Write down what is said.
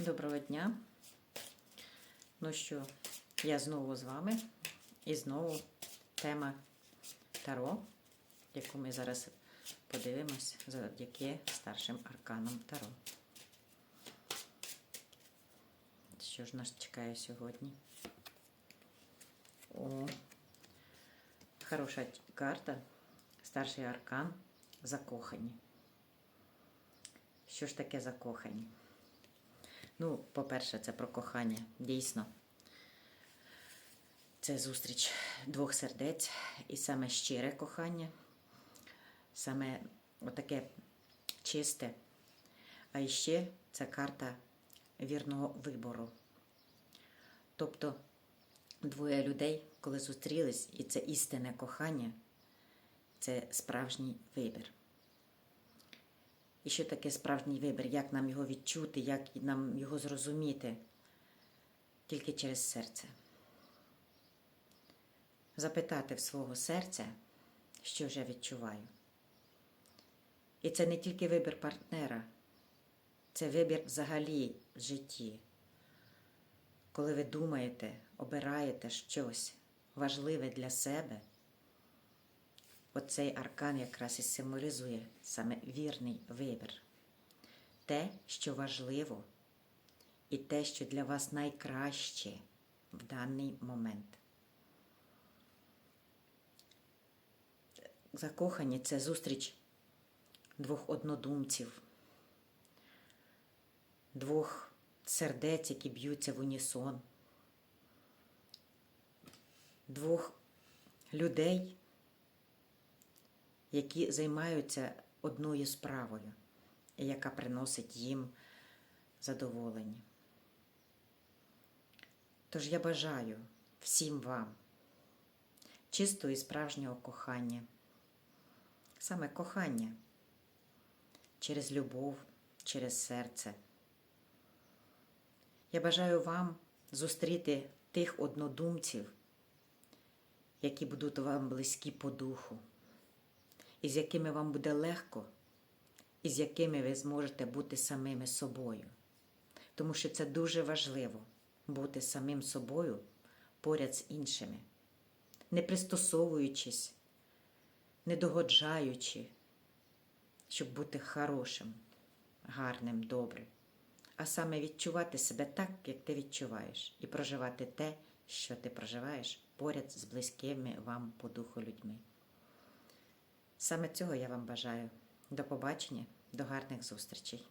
Доброго дня. Ну що, я знову з вами. І знову тема Таро, яку ми зараз подивимось завдяки старшим арканам Таро. Що ж нас чекає сьогодні? О, хороша карта. Старший аркан закохані. Що ж таке закохані? Ну, по-перше, це про кохання. Дійсно. Це зустріч двох сердець і саме щире кохання, саме отаке чисте. А іще це карта вірного вибору. Тобто двоє людей, коли зустрілись, і це істинне кохання, це справжній вибір. І що таке справжній вибір? Як нам його відчути, як нам його зрозуміти? Тільки через серце. Запитати в свого серця, що ж я відчуваю. І це не тільки вибір партнера, це вибір взагалі в житті. Коли ви думаєте, обираєте щось важливе для себе. Оцей аркан якраз і символізує саме вірний вибір. Те, що важливо, і те, що для вас найкраще в даний момент. Закохані це зустріч двох однодумців, двох сердець, які б'ються в унісон, двох людей які займаються одною справою, яка приносить їм задоволення. Тож я бажаю всім вам чистого і справжнього кохання, саме кохання через любов, через серце. Я бажаю вам зустріти тих однодумців, які будуть вам близькі по духу із якими вам буде легко, і з якими ви зможете бути самими собою. Тому що це дуже важливо бути самим собою поряд з іншими, не пристосовуючись, не догоджаючи, щоб бути хорошим, гарним, добрим, а саме відчувати себе так, як ти відчуваєш, і проживати те, що ти проживаєш поряд з близькими вам по духу людьми. Саме цього я вам бажаю. До побачення, до гарних зустрічей!